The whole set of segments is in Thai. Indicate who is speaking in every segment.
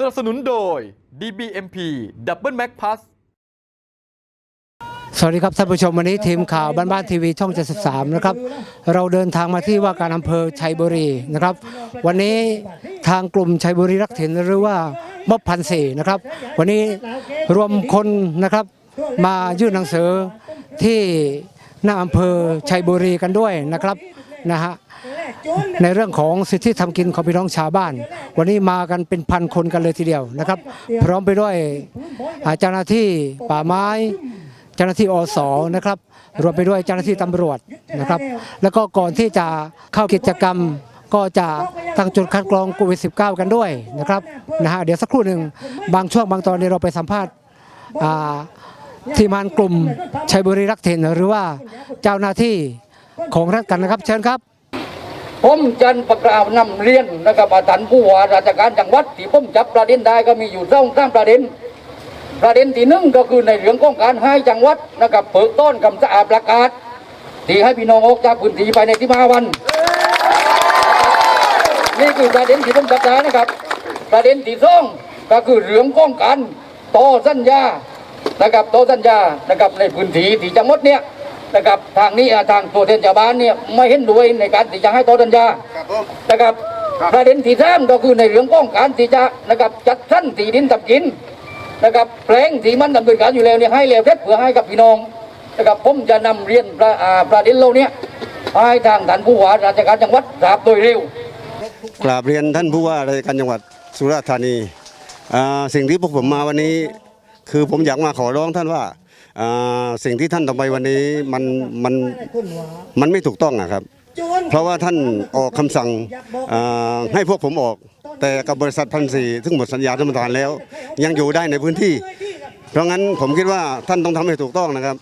Speaker 1: สนับสนุนโดย DBMP Double Mac Plus
Speaker 2: สวัสดีครับท่านผู้ชมวันนี้ทีมข่าวบ้านบ้านทีวีช่อง 73 นะครับ เราเดินทางมาที่ว่าการอำเภอชัยบุรีนะครับ วันนี้ทางกลุ่มชัยบุรีรักถิ่นหรือว่าม็อบพันสี่นะครับ วันนี้รวมคนนะครับมายื่นหนังสือที่หน้าอำเภอชัยบุรีกันด้วยนะครับนะฮะ ในเรื่องของสิทธิทำกินของพี่น้องชาวบ้าน วันนี้มากันเป็นพันคนกันเลยทีเดียวนะครับ พร้อมไปด้วยเจ้าหน้าที่ป่าไม้เจ้าหน้าที่อสนะครับรวมไปด้วยเจ้าหน้าที่ตำรวจนะครับ แล้วก็ก่อนที่จะเข้ากิจกรรมก็จะตั้งจุดคัดกรองโควิด -19 กันด้วยนะครับนะฮะเดี๋ยวสักครู่หนึ่งบางช่วงบางตอนนี้เราไปสัมภาษณ์ทีมงานกลุ่มชัยบุรีรักถิ่นหรือว่าเจ้าหน้าที่ของรัฐกันนะครับ เชิญครับ
Speaker 3: ผมจันประกาวนำเรียนนะครับอาจารย์ผู้ว่าราชการจังหวัดที่ผมจับประเด็นได้ก็มีอยู่สองสามประเด็น ประเด็นที่หนึ่งก็คือในเรื่องของการให้จังหวัดนะครับเปิดต้นคำสะอาดประกาศ ที่ให้พี่น้องออกจากพื้นที่ภายในที่มาวัน นี่คือประเด็นที่ผมจับได้นะครับ ประเด็นที่สองก็คือเรื่องของการต่อสัญญานะครับต่อสัญญานะครับในพื้นที่ที่จังหวัดเนี่ย นะครับทางนี้อะทางตัวแทนชาวบ้านเนี่ยไม่เห็นด้วยในการที่จะให้ต่อสัญญานะครับประเด็นที่สามก็คือในเรื่องของการที่จะนะครับจัดสั้นที่ดินทำกินนะครับแปลงที่มันดำเนินการอยู่แล้วเนี่ยให้เร็วเร็จเพื่อให้กับพี่น้องนะครับผมจะนำเรียนประอ่าประเด็นเหล่านี้ให้ทางท่านผู้ว่าราชการจังหวัดทราบโดยเร็ว
Speaker 4: กราบเรียนท่านผู้ว่าราชการจังหวัดสุราษฎร์ธานีอ่าสิ่งที่พวกผมมาวันนี้ คือผมอยากมาขอร้องท่านว่าอ่า สิ่งที่ท่านทำไปวันนี้มันมันมันไม่ถูกต้องอะครับ เพราะว่าท่านออกคำสั่งอ่าให้พวกผมออก แต่กับบริษัทพันสีซึ่งหมดสัญญาท่านประธานแล้ว ยังอยู่ได้ในพื้นที่ เพราะงั้นผมคิดว่าท่านต้องทำให้ถูกต้องนะครับ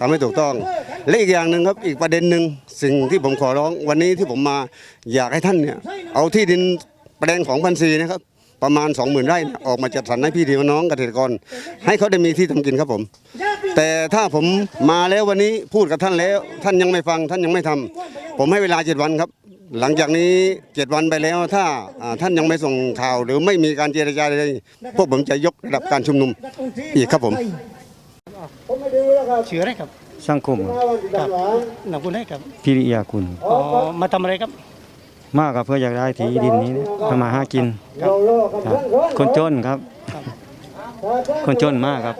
Speaker 4: ทำให้ถูกต้อง และอีกอย่างหนึ่งครับอีกประเด็นหนึ่งสิ่งที่ผมขอร้องวันนี้ที่ผมมาอยากให้ท่านเนี่ยเอาที่ดินแปลงของพันซีนะครับ ประมาณ 20,000 ไร่เนี่ยออกมาจัดสรรให้พี่ดีน้องเกษตรกร ให้เขาได้มีที่ทำกินครับผม แต่ถ้าผมมาแล้ววันนี้พูดกับท่านแล้ว ท่านยังไม่ฟังท่านยังไม่ทำผมให้เวลาเจ็ดวันครับ หลังจากนี้เจ็ดวันไปแล้วถ้าอ่าท่านยังไม่ส่งข่าว หรือไม่มีการเจรจาใดๆพวกผมจะยกระดับการชุมนุมอีกครับผม
Speaker 5: ชื่ออะไรครับ
Speaker 6: สังคม
Speaker 5: ครับนามคุณให้ครับ
Speaker 6: พิริยาคุณ
Speaker 5: อ๋อมาทำอะไรครับ
Speaker 6: มากกับเพื่ออยากได้ที่ดินนี้ทำมาหากินครับคนจนครับ คนจนมากครับ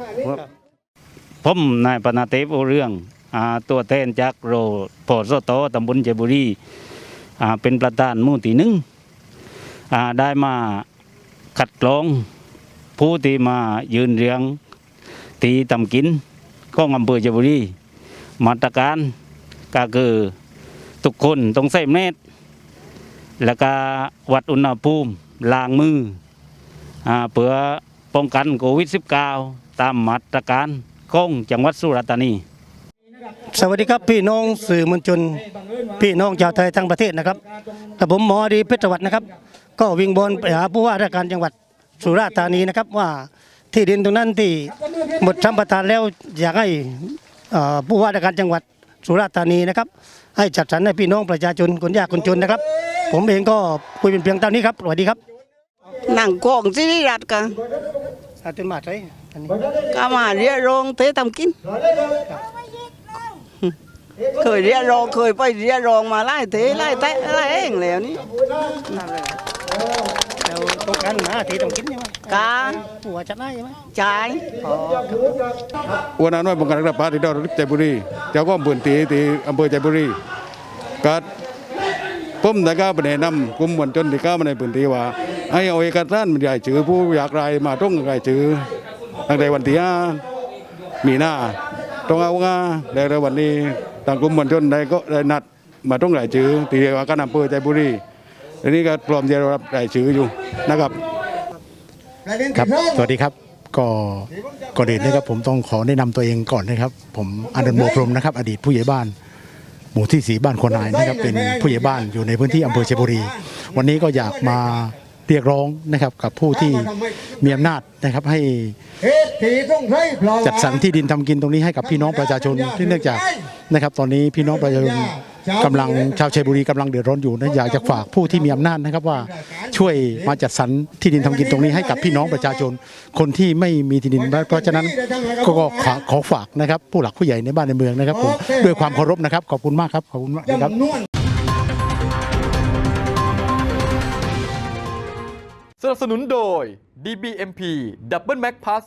Speaker 7: ผมนายปนาเตฟโอเรื่องอตัวแทนจากโรโพสโตตำบลเจบุรีเป็นประธานมู่ที่หนึ่งได้มาคัดกรองผู้ที่มายืนเรียงตีตำกินของอำเภอเจบุรีมาตรการก็คือทุกคนต้องใส่แมส แล้วก็วัดอุณหภูมิล้างมืออเพื่อป้องกันโควิด -19 ตามมาตรการของจังหวัดสุราษฎร์ธานี
Speaker 5: สวัสดีครับพี่น้องสื่อมวลชน พี่น้องชาวไทยทั้งประเทศนะครับแต่ผมหมอดีเพชรวัฒน์นะครับ ก็วิงบอลไปหาผู้ว่าราชการจังหวัดสุราษฎร์ธานีนะครับว่าที่ดินตรงนั้นที่หมดสัมปทานแล้วอยากให้ผู้ว่าราชการจังหวัดสุราษฎร์ธานีนะครับ ให้จัดสรรให้พี่น้องประชาชนคนยากคนจนนะครับ ผมเองก็คุยเป็นเพียงเท่านี้ครับสวัสดีครับ
Speaker 8: นั่งกองสิริรัตน์กัน
Speaker 5: อาจารย์มาใช่อันนี้
Speaker 8: ก็มาเรียกร้องเททำกิน เคยเรียกร้องเคยไปเรียกร้องมาไล่เทไล่แตะไล่เองแล้วนี่
Speaker 5: เราต้องการหาที่ต้องกินใช่ไหม
Speaker 8: กา
Speaker 5: ผู้ว่าจัดให้ใช่ไหม
Speaker 8: จ่าย
Speaker 9: อ้วนน้อยบังการรับพาที่ดาวใจบุรีเจ้าก็พื้นที่ที่อำเภอใจบุรีก็ ผมได้ก้าวไปแนนำกลุ่มมวลชนที่ก้าวมาในพื้นที่ว่า ให้เอาเอกสารมันใหญ่จือผู้อยากรายมาต้องรายจือตั้งแต่วันที่ห้ามีหน้าต้องเอางาแล้ในวันนี้ทางกลุ่มมวลชนได้ก็ได้นัดมาต้องรายจือที่ว่าการอำเภอใจบุรีทีนี้ก็พร้อมจะรับรายจืออยู่นะครับ
Speaker 10: ครับสวัสดีครับก็ก่อนอื่นนะครับผมต้องขอแนะนำตัวเองก่อนนะครับ ผมอนันต์โมพรมนะครับ อดีตผู้ใหญ่บ้าน หมู่ที่สีบ้านโคนายนะครับเป็นผู้ใหญ่บ้านอยู่ในพื้นที่อำเภอชัยบุรี วันนี้ก็อยากมาเรียกร้องนะครับกับผู้ที่มีอำนาจนะครับให้จัดสรรที่ดินทำกินตรงนี้ให้กับพี่น้องประชาชนที่เนื่องจากนะครับ ตอนนี้พี่น้องประชาชน กำลังชาวชัยบุรีกำลังเดือดร้อนอยู่นะอยากจะฝากผู้ที่มีอำนาจนะครับว่าช่วยมาจัดสรรที่ดินทำกินตรงนี้ให้กับพี่น้องประชาชน คนที่ไม่มีที่ดิน เพราะฉะนั้นก็ขอขอฝากนะครับผู้หลักผู้ใหญ่ในบ้านในเมืองนะครับผมด้วยความเคารพนะครับขอบคุณมากครับขอบคุณมากครับ
Speaker 1: สนับสนุนโดย DBMP Double Max Plus